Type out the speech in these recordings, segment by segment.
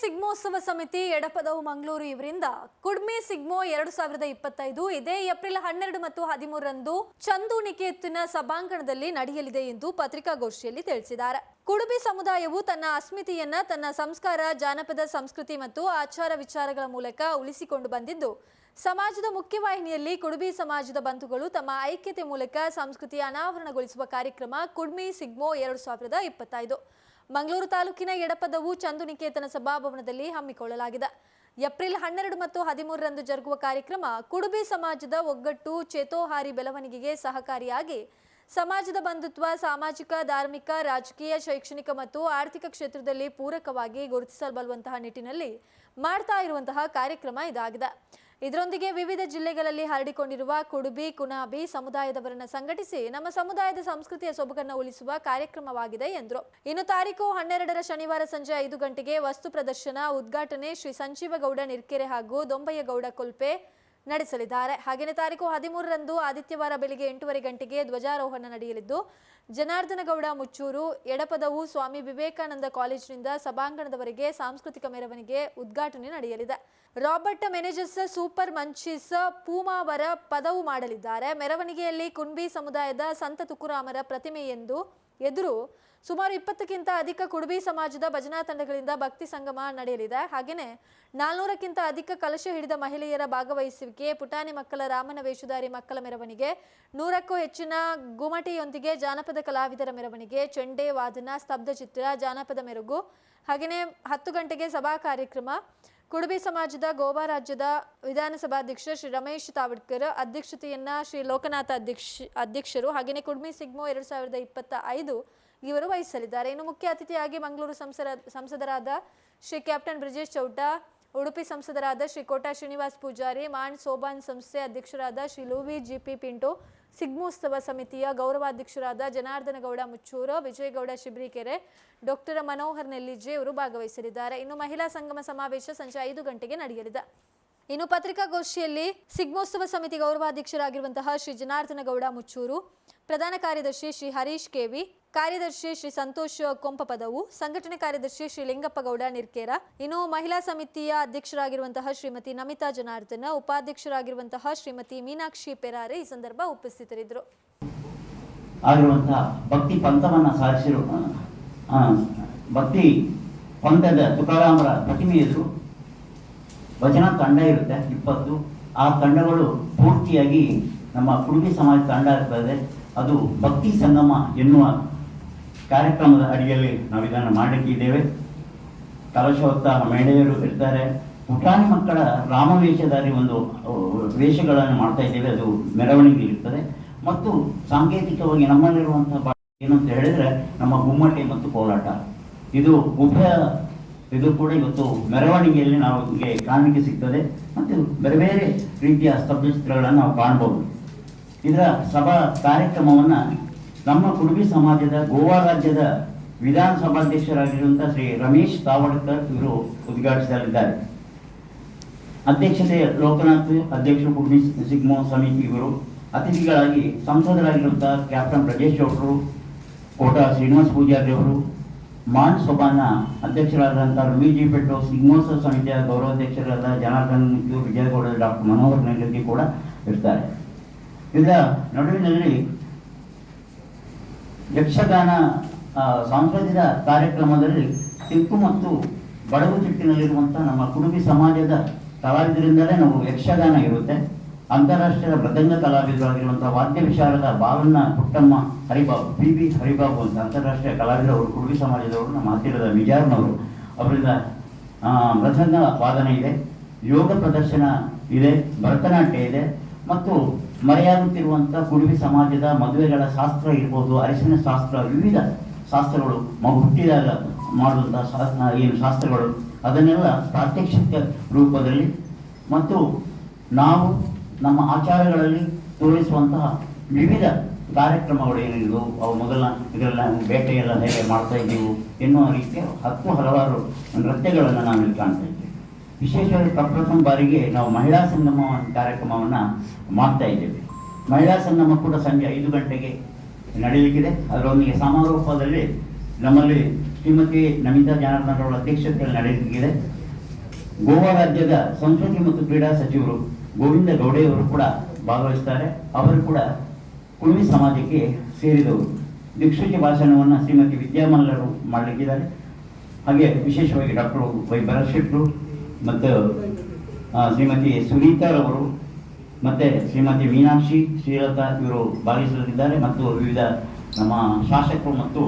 ಸಿಗ್ಮೋತ್ಸವ ಸಮಿತಿ, ಎಡಪದವು ಮಂಗಳೂರು ಇವರಿಂದ. ಕುಡ್ಮಿ ಸಿಗ್ಮೋ ಎರಡು ಸಾವಿರದ ಇಪ್ಪತ್ತೈದು, ಇದೇ ಏಪ್ರಿಲ್ ಹನ್ನೆರಡು ಮತ್ತು ಹದಿಮೂರರಂದು ಚಂದು ನಿಕೇತನ ಸಭಾಂಗಣದಲ್ಲಿ ನಡೆಯಲಿದೆ ಎಂದು ಪತ್ರಿಕಾಗೋಷ್ಠಿಯಲ್ಲಿ ತಿಳಿಸಿದ್ದಾರೆ. ಕುಡುಬಿ ಸಮುದಾಯವು ತನ್ನ ಅಸ್ಮಿತೆಯನ್ನ ತನ್ನ ಸಂಸ್ಕಾರ, ಜಾನಪದ ಸಂಸ್ಕೃತಿ ಮತ್ತು ಆಚಾರ ವಿಚಾರಗಳ ಮೂಲಕ ಉಳಿಸಿಕೊಂಡು ಬಂದಿದ್ದು, ಸಮಾಜದ ಮುಖ್ಯವಾಹಿನಿಯಲ್ಲಿ ಕುಡುಬಿ ಸಮಾಜದ ಬಂಧುಗಳು ತಮ್ಮ ಐಕ್ಯತೆ ಮೂಲಕ ಸಂಸ್ಕೃತಿ ಅನಾವರಣಗೊಳಿಸುವ ಕಾರ್ಯಕ್ರಮ ಕುಡ್ಮಿ ಸಿಗ್ಮೋ ಎರಡು ಸಾವಿರದ ಇಪ್ಪತ್ತೈದು. ಮಂಗಳೂರು ತಾಲೂಕಿನ ಎಡಪದವು ಚಂದುನಿಕೇತನ ಸಭಾಭವನದಲ್ಲಿ ಹಮ್ಮಿಕೊಳ್ಳಲಾಗಿದೆ. ಏಪ್ರಿಲ್ ಹನ್ನೆರಡು ಮತ್ತು ಹದಿಮೂರರಂದು ಜರುಗುವ ಕಾರ್ಯಕ್ರಮ ಕುಡುಬಿ ಸಮಾಜದ ಒಗ್ಗಟ್ಟು, ಚೇತೋಹಾರಿ ಬೆಳವಣಿಗೆಗೆ ಸಹಕಾರಿಯಾಗಿ ಸಮಾಜದ ಬಂಧುತ್ವ, ಸಾಮಾಜಿಕ, ಧಾರ್ಮಿಕ, ರಾಜಕೀಯ, ಶೈಕ್ಷಣಿಕ ಮತ್ತು ಆರ್ಥಿಕ ಕ್ಷೇತ್ರದಲ್ಲಿ ಪೂರಕವಾಗಿ ಗುರುತಿಸಬಲ್ಲುವಂತಹ ನಿಟ್ಟಿನಲ್ಲಿ ಮಾಡ್ತಾ ಇರುವಂತಹ ಕಾರ್ಯಕ್ರಮ ಇದಾಗಿದೆ. ಇದರೊಂದಿಗೆ ವಿವಿಧ ಜಿಲ್ಲೆಗಳಲ್ಲಿ ಹರಡಿಕೊಂಡಿರುವ ಕುಡುಬಿ, ಕುನಾಬಿ ಸಮುದಾಯದವರನ್ನು ಸಂಘಟಿಸಿ ನಮ್ಮ ಸಮುದಾಯದ ಸಂಸ್ಕೃತಿಯ ಸೊಬಗನ್ನು ಉಳಿಸುವ ಕಾರ್ಯಕ್ರಮವಾಗಿದೆ ಎಂದರು. ಇನ್ನು ತಾರೀಕು ಹನ್ನೆರಡರ ಶನಿವಾರ ಸಂಜೆ ಐದು ಗಂಟೆಗೆ ವಸ್ತು ಪ್ರದರ್ಶನ, ಉದ್ಘಾಟನೆ ಶ್ರೀ ಸಂಜೀವಗೌಡ ನಿರ್ಕೆರೆ ಹಾಗೂ ದೊಂಬಯ್ಯಗೌಡ ಕೊಲ್ಪೆ ನಡೆಸಲಿದ್ದಾರೆ. ಹಾಗೆಯೇ ತಾರೀಕು ಹದಿಮೂರರಂದು ಆದಿತ್ಯವಾರ ಬೆಳಿಗ್ಗೆ ಎಂಟೂವರೆ ಗಂಟೆಗೆ ಧ್ವಜಾರೋಹಣ ನಡೆಯಲಿದ್ದು, ಜನಾರ್ದನಗೌಡ ಮುಚ್ಚೂರು, ಎಡಪದವು ಸ್ವಾಮಿ ವಿವೇಕಾನಂದ ಕಾಲೇಜಿನಿಂದ ಸಭಾಂಗಣದವರೆಗೆ ಸಾಂಸ್ಕೃತಿಕ ಮೆರವಣಿಗೆ ಉದ್ಘಾಟನೆ ನಡೆಯಲಿದೆ. ರಾಬರ್ಟ್ ಮೆನೇಜರ್ಸ್ ಸೂಪರ್ ಮಂಚಿಸ್ ಪೂಮಾವರ ಪದವು ಮಾಡಲಿದ್ದಾರೆ. ಮೆರವಣಿಗೆಯಲ್ಲಿ ಕುಂಬಿ ಸಮುದಾಯದ ಸಂತ ತುಕುರಾಮರ ಪ್ರತಿಮೆ ಎಂದು ಎದುರು ಸುಮಾರು ಇಪ್ಪತ್ತಕ್ಕಿಂತ ಅಧಿಕ ಕುಡುಬಿ ಸಮಾಜದ ಭಜನಾ ತಂಡಗಳಿಂದ ಭಕ್ತಿ ಸಂಗಮ ನಡೆಯಲಿದೆ. ಹಾಗೆಯೇ ನಾಲ್ನೂರಕ್ಕಿಂತ ಅಧಿಕ ಕಲಶ ಹಿಡಿದ ಮಹಿಳೆಯರ ಭಾಗವಹಿಸುವಿಕೆ, ಪುಟಾಣಿ ಮಕ್ಕಳ ರಾಮನ ವೇಷಧಾರಿ ಮಕ್ಕಳ ಮೆರವಣಿಗೆ, ನೂರಕ್ಕೂ ಹೆಚ್ಚಿನ ಗುಮಟಿಯೊಂದಿಗೆ ಜಾನಪದ ಕಲಾವಿದರ ಮೆರವಣಿಗೆ, ಚೆಂಡೆ, ವಾದನ, ಸ್ತಬ್ಧ ಚಿತ್ರ, ಜಾನಪದ ಮೆರುಗು, ಹಾಗೆಯೇ ಹತ್ತು ಗಂಟೆಗೆ ಸಭಾ ಕಾರ್ಯಕ್ರಮ, ಕುಡುಬಿ ಸಮಾಜದ ಗೋವಾ ರಾಜ್ಯದ ವಿಧಾನಸಭಾಧ್ಯಕ್ಷ ಶ್ರೀ ರಮೇಶ್ ತಾವಡ್ಕರ್ ಅಧ್ಯಕ್ಷತೆಯನ್ನ ಶ್ರೀ ಲೋಕನಾಥ ಅಧ್ಯಕ್ಷ, ಅಧ್ಯಕ್ಷರು, ಹಾಗೆಯೇ ಕುಡ್ಮಿ ಸಿಗ್ಮೋ ಎರಡು ಸಾವಿರದ ಇಪ್ಪತ್ತ ಐದು ಇವರು ವಹಿಸಲಿದ್ದಾರೆ. ಇನ್ನು ಮುಖ್ಯ ಅತಿಥಿಯಾಗಿ ಮಂಗಳೂರು ಸಂಸದ ಸಂಸದರಾದ ಶ್ರೀ ಕ್ಯಾಪ್ಟನ್ ಬ್ರಿಜೇಶ್ ಚೌಟ, ಉಡುಪಿ ಸಂಸದರಾದ ಶ್ರೀ ಕೋಟಾ ಶ್ರೀನಿವಾಸ್ ಪೂಜಾರಿ ಮಾಂಡ್ ಸೋಬಾನ್ ಸಂಸ್ಥೆ ಅಧ್ಯಕ್ಷರಾದ Shri Louis J P Pinto, ಸಿಗ್ಮೋತ್ಸವ ಸಮಿತಿಯ ಗೌರವಾಧ್ಯಕ್ಷರಾದ ಜನಾರ್ದನ ಗೌಡ ಮುಚ್ಚೂರ, ವಿಜಯಗೌಡ ಶಿಬ್ರಿಕೆರೆ, ಡಾಕ್ಟರ್ ಮನೋಹರ್ ನೆಲ್ಲಿಜೆ ಅವರು ಭಾಗವಹಿಸಲಿದ್ದಾರೆ. ಇನ್ನು ಮಹಿಳಾ ಸಂಗಮ ಸಮಾವೇಶ ಸಂಜೆ ಐದು ಗಂಟೆಗೆ ನಡೆಯಲಿದೆ. ಇನ್ನು ಪತ್ರಿಕಾಗೋಷ್ಠಿಯಲ್ಲಿ ಸಿಗ್ಮೋತ್ಸವ ಸಮಿತಿ ಗೌರವಾಧ್ಯಕ್ಷರಾಗಿರುವಂತಹ ಶ್ರೀ ಜನಾರ್ದನ ಗೌಡ ಮುಚ್ಚೂರು, ಪ್ರಧಾನ ಕಾರ್ಯದರ್ಶಿ ಶ್ರೀ ಹರೀಶ್ ಕೆವಿ, ಕಾರ್ಯದರ್ಶಿ ಶ್ರೀ ಸಂತೋಷ್ ಕೊಂಪಪದವು ಸಂಘಟನೆ ಕಾರ್ಯದರ್ಶಿ ಶ್ರೀ ಲಿಂಗಪ್ಪ ಗೌಡ ನಿರ್ಕೇರ, ಇನ್ನು ಮಹಿಳಾ ಸಮಿತಿಯ ಅಧ್ಯಕ್ಷರಾಗಿರುವಂತಹ ಶ್ರೀಮತಿ ನಮಿತಾ ಜನಾರ್ದನ, ಉಪಾಧ್ಯಕ್ಷರಾಗಿರುವಂತಹ ಶ್ರೀಮತಿ ಮೀನಾಕ್ಷಿ ಪೆರಾರೆ ಈ ಸಂದರ್ಭ ಉಪಸ್ಥಿತರಿದ್ದರು. ಆಗಿರುವಂತಹ ಭಕ್ತಿ ಪಂಥವನ್ನು ಸಾಧಿಸಿರುವ ಭಕ್ತಿ ಪಂಥದ ತುಕಾರಾಮರ ಪ್ರತಿಮೆ ಭಜನಾ ತಂಡ ಇರುತ್ತೆ, ಇಪ್ಪತ್ತು. ಆ ತಂಡಗಳು ಪೂರ್ತಿಯಾಗಿ ನಮ್ಮ ಕುಡುಬಿ ಸಮಾಜ ತಂಡ ಇರ್ತದೆ. ಅದು ಭಕ್ತಿ ಸಂಗಮ ಎನ್ನುವ ಕಾರ್ಯಕ್ರಮದ ಅಡಿಯಲ್ಲಿ ನಾವು ಇದನ್ನು ಮಾಡಲಿಕ್ಕಿದ್ದೇವೆ ಕಲಶೋತ್ಸಾಹ ಮಹಿಳೆಯರು ಇರ್ತಾರೆ. ಪುಟಾಣಿ ಮಕ್ಕಳ ರಾಮವೇಷಧಾರಿ ಒಂದು ವೇಷಗಳನ್ನು ಮಾಡ್ತಾ ಇದ್ದೇವೆ. ಅದು ಮೆರವಣಿಗೆ ಇರ್ತದೆ. ಮತ್ತು ಸಾಂಕೇತಿಕವಾಗಿ ನಮ್ಮಲ್ಲಿರುವಂತಹ ಏನು ಅಂತ ಹೇಳಿದ್ರೆ ನಮ್ಮ ಗುಮ್ಮಟೆ ಮತ್ತು ಕೋಲಾಟ. ಇದು ಉಭಯ ಇದು ಕೂಡ ಇವತ್ತು ಮೆರವಣಿಗೆಯಲ್ಲಿ ನಾವು ಹೀಗೆ ಕಾಣಲಿಕ್ಕೆ ಸಿಗ್ತದೆ ಮತ್ತು ಬೇರೆ ಬೇರೆ ರೀತಿಯ ಸ್ತಬ್ಧಚಿತ್ರಗಳನ್ನು ನಾವು ಕಾಣಬಹುದು. ಇದರ ಸಭಾ ಕಾರ್ಯಕ್ರಮವನ್ನು ನಮ್ಮ ಕುಡುಬಿ ಸಮಾಜದ ಗೋವಾ ರಾಜ್ಯದ ವಿಧಾನಸಭಾಧ್ಯಕ್ಷರಾಗಿರುವಂತಹ ಶ್ರೀ ರಮೇಶ್ ತಾವಡ್ಕರ್ ಇವರು ಉದ್ಘಾಟಿಸಲಿದ್ದಾರೆ. ಅಧ್ಯಕ್ಷತೆ ಲೋಕನಾಥ್ ಅಧ್ಯಕ್ಷರು ಕುಡುಬಿ ಸಿಗ್ಮೋ ಸಮಿತಿ ಇವರು, ಅತಿಥಿಗಳಾಗಿ ಸಂಸದರಾಗಿರುವಂತಹ ಕ್ಯಾಪ್ಟನ್ ಬ್ರಜೇಶ್ ಅವರು, ಕೋಟ ಶ್ರೀನಿವಾಸ್ ಪೂಜಾರಿ ಅವರು ಮಾನ್ ಸೊಬಾನ ಅಧ್ಯಕ್ಷರಾದಂತಹ ರುಮಿಜಿ ಪೆಟ್ರೋ ಸಿಗ್ಮೋತ್ಸವ ಸಮಿತಿಯ ಗೌರವಾಧ್ಯಕ್ಷರಾದ ಜನಾರ್ದನ್ ಕ್ಯೂ ವಿಜಯಗೌಡ, ಡಾಕ್ಟರ್ ಮನೋಹರ್ ನೆಗಡಿ ಕೂಡ ಇರ್ತಾರೆ. ಇದರ ನಡುವಿನಲ್ಲಿ ಯಕ್ಷಗಾನ ಸಾಂಸ್ಕೃತಿಕ ಕಾರ್ಯಕ್ರಮದಲ್ಲಿ ತಿಕ್ಕು ಮತ್ತು ಬಡವು ತಿಟ್ಟಿನಲ್ಲಿರುವಂತಹ ನಮ್ಮ ಕುಡುಬಿ ಸಮಾಜದ ಕಲಾವಿದರಿಂದಲೇ ನಾವು ಯಕ್ಷಗಾನ ಇರುತ್ತೆ. ಅಂತಾರಾಷ್ಟ್ರೀಯ ಮೃದಂಗ ಕಲಾವಿದರಾಗಿರುವಂತಹ ವಾದ್ಯ ವಿಚಾರದ ಬಾಲಣ್ಣ ಪುಟ್ಟಮ್ಮ ಹರಿಬಾಬು ಪಿ ಬಿ ಹರಿಬಾಬು ಅಂತ ಅಂತಾರಾಷ್ಟ್ರೀಯ ಕಲಾವಿದರವರು, ಕುಡುಬಿ ಸಮಾಜದವರು, ನಮ್ಮ ಹತ್ತಿರದ ವಿಜಾರ್ನವರು ಅವರಿಂದ ಮೃದಂಗ ವಾದನ ಇದೆ, ಯೋಗ ಪ್ರದರ್ಶನ ಇದೆ, ಭರತನಾಟ್ಯ ಇದೆ, ಮತ್ತು ಮರೆಯಾಗುತ್ತಿರುವಂಥ ಕುಡುಬಿ ಸಮಾಜದ ಮದುವೆಗಳ ಶಾಸ್ತ್ರ ಇರ್ಬೋದು, ಅರಿಶಿನ ಶಾಸ್ತ್ರ, ವಿವಿಧ ಶಾಸ್ತ್ರಗಳು, ಮಗು ಹುಟ್ಟಿದಾಗ ಮಾಡುವಂಥ ಶಾಸ್ತ್ರ, ಏನು ಶಾಸ್ತ್ರಗಳು, ಅದನ್ನೆಲ್ಲ ಪ್ರಾತ್ಯಕ್ಷಿಕ ರೂಪದಲ್ಲಿ, ಮತ್ತು ನಾವು ನಮ್ಮ ಆಚಾರಗಳಲ್ಲಿ ತೋರಿಸುವಂತಹ ವಿವಿಧ ಕಾರ್ಯಕ್ರಮಗಳು ಏನಿದ್ವು ಅವು ಮೊದಲ ಇದೆಲ್ಲ ಬೇಟೆಯೆಲ್ಲ ಹೇಗೆ ಮಾಡ್ತಾ ಇದ್ದೀವು ಎನ್ನುವ ರೀತಿಯ ಹತ್ತು ಹಲವಾರು ನೃತ್ಯಗಳನ್ನು ನಾವು ಇಲ್ಲಿ ಕಾಣ್ತಾ ಇದ್ದೇವೆ ವಿಶೇಷವಾಗಿ ಪ್ರಪ್ರಥಮ ಬಾರಿಗೆ ನಾವು ಮಹಿಳಾ ಸಂಗಮ ಕಾರ್ಯಕ್ರಮವನ್ನು ಮಾಡ್ತಾ ಇದ್ದೇವೆ. ಮಹಿಳಾ ಸಂಗಮ ಕೂಡ ಸಂಜೆ ಐದು ಗಂಟೆಗೆ ನಡೆಯಲಿಕ್ಕಿದೆ. ಅದರೊಂದಿಗೆ ಸಮಾರೋಪದಲ್ಲಿ ನಮ್ಮಲ್ಲಿ ಶ್ರೀಮತಿ ನಮಿತಾ ಜನಾರ್ದನ್ ಅವರ ಅಧ್ಯಕ್ಷತೆಯಲ್ಲಿ ನಡೆಯಲಿಕ್ಕಿದೆ. ಗೋವಾ ರಾಜ್ಯದ ಸಂಸ್ಕೃತಿ ಮತ್ತು ಕ್ರೀಡಾ ಸಚಿವರು ಗೋವಿಂದ ಗೌಡೆಯವರು ಕೂಡ ಭಾಗವಹಿಸ್ತಾರೆ. ಅವರು ಕೂಡ ಕುಳುವಿ ಸಮಾಜಕ್ಕೆ ಸೇರಿದವರು. ದಿಕ್ಸೂಚಿ ಭಾಷಣವನ್ನು ಶ್ರೀಮತಿ ವಿದ್ಯಾಮಲ್ಲರು ಮಾಡಲಿಕ್ಕಿದ್ದಾರೆ. ಹಾಗೆ ವಿಶೇಷವಾಗಿ ಡಾಕ್ಟರ್ ವೈ ಭರತ್ ಶೆಟ್ರು ಮತ್ತು ಶ್ರೀಮತಿ ಸುನೀತಾರವರು ಮತ್ತು ಶ್ರೀಮತಿ ಮೀನಾಕ್ಷಿ ಶ್ರೀಲತಾ ಇವರು ಭಾಗವಹಿಸಲಿದ್ದಾರೆ ಮತ್ತು ವಿವಿಧ ನಮ್ಮ ಶಾಸಕರು ಮತ್ತು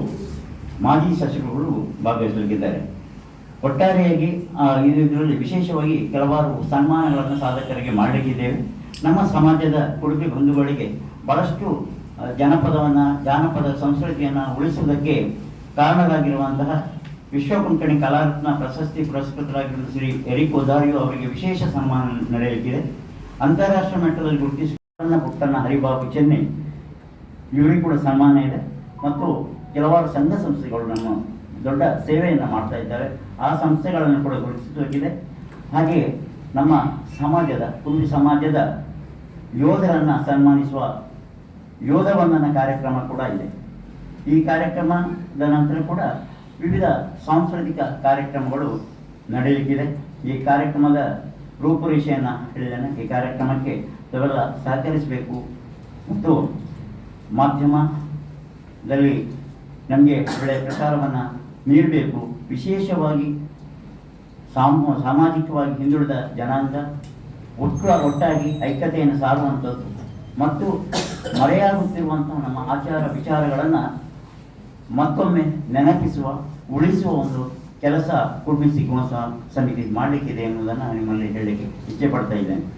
ಮಾಜಿ ಶಾಸಕರುಗಳು ಭಾಗವಹಿಸಲಿದ್ದಾರೆ ಒಟ್ಟಾರೆಯಾಗಿ ಇದರಲ್ಲಿ ವಿಶೇಷವಾಗಿ ಕೆಲವಾರು ಸನ್ಮಾನಗಳನ್ನು ಸಾಧಕರಿಗೆ ಮಾಡಲಿಕ್ಕಿದ್ದೇವೆ. ನಮ್ಮ ಸಮಾಜದ ಉಡುಪಿ ಬಂಧುಗಳಿಗೆ ಬಹಳಷ್ಟು ಜನಪದವನ್ನು, ಜಾನಪದ ಸಂಸ್ಕೃತಿಯನ್ನು ಉಳಿಸುವುದಕ್ಕೆ ಕಾರಣರಾಗಿರುವಂತಹ ವಿಶ್ವಕುಂಕಣಿ ಕಲಾರತ್ನ ಪ್ರಶಸ್ತಿ ಪುರಸ್ಕೃತರಾಗಿರುವ ಶ್ರೀ ಎರಿಕ್ ಒದಾರಿಯೋ ಅವರಿಗೆ ವಿಶೇಷ ಸನ್ಮಾನ ನಡೆಯಲಿಕ್ಕಿದೆ. ಅಂತಾರಾಷ್ಟ್ರೀಯ ಮಟ್ಟದಲ್ಲಿ ಗುರುತಿಸಿಕೊಂಡ ಪುಟ್ಟಣ್ಣ ಹರಿಬಾಬು ಚೆನ್ನೈ, ಇವರಿಗೆ ಕೂಡ ಸನ್ಮಾನ ಇದೆ. ಮತ್ತು ಕೆಲವಾರು ಸಂಘ ಸಂಸ್ಥೆಗಳು ನಮ್ಮ ದೊಡ್ಡ ಸೇವೆಯನ್ನು ಮಾಡ್ತಾ ಇದ್ದಾರೆ ಆ ಸಂಸ್ಥೆಗಳನ್ನು ಕೂಡ ಗುರುತಿಸಬೇಕಿದೆ ಹಾಗೆ ನಮ್ಮ ಸಮಾಜದ ಕುಂದಿ ಸಮಾಜದ ಯೋಧರನ್ನು ಸನ್ಮಾನಿಸುವ ಯೋಧ ವಂದನ ಕಾರ್ಯಕ್ರಮ ಕೂಡ ಇದೆ. ಈ ಕಾರ್ಯಕ್ರಮದ ನಂತರ ಕೂಡ ವಿವಿಧ ಸಾಂಸ್ಕೃತಿಕ ಕಾರ್ಯಕ್ರಮಗಳು ನಡೆಯಲಿಕ್ಕಿದೆ. ಈ ಕಾರ್ಯಕ್ರಮದ ರೂಪುರೇಷೆಯನ್ನು ಹೇಳಿದ್ದೇನೆ. ಈ ಕಾರ್ಯಕ್ರಮಕ್ಕೆ ತಾವೆಲ್ಲ ಸಹಕರಿಸಬೇಕು. ಮತ್ತು ಮಾಧ್ಯಮದಲ್ಲಿ ನಮಗೆ ಒಳ್ಳೆಯ ಪ್ರಚಾರವನ್ನು ನೀಡಬೇಕು. ವಿಶೇಷವಾಗಿ ಸಾಮ, ಸಾಮಾಜಿಕವಾಗಿ ಹಿಂದುಳಿದ ಜನಾಂಗ ಒಟ್ಟು ಒಟ್ಟಾಗಿ ಐಕ್ಯತೆಯನ್ನು ಸಾರುವಂಥದ್ದು. ಮತ್ತು ಮರೆಯಾಗುತ್ತಿರುವಂತಹ ನಮ್ಮ ಆಚಾರ ವಿಚಾರಗಳನ್ನು ಮತ್ತೊಮ್ಮೆ ನೆನಪಿಸುವ, ಉಳಿಸುವ ಒಂದು ಕೆಲಸ ಕುಡುಬಿಸಿ ಸಿಗುವ ಸಮಿತಿ ಮಾಡಲಿಕ್ಕಿದೆ ಎನ್ನುವುದನ್ನು ನಿಮ್ಮಲ್ಲಿ ಹೇಳಲಿಕ್ಕೆ ಇಚ್ಛೆ ಪಡ್ತಾ ಇದ್ದೇನೆ.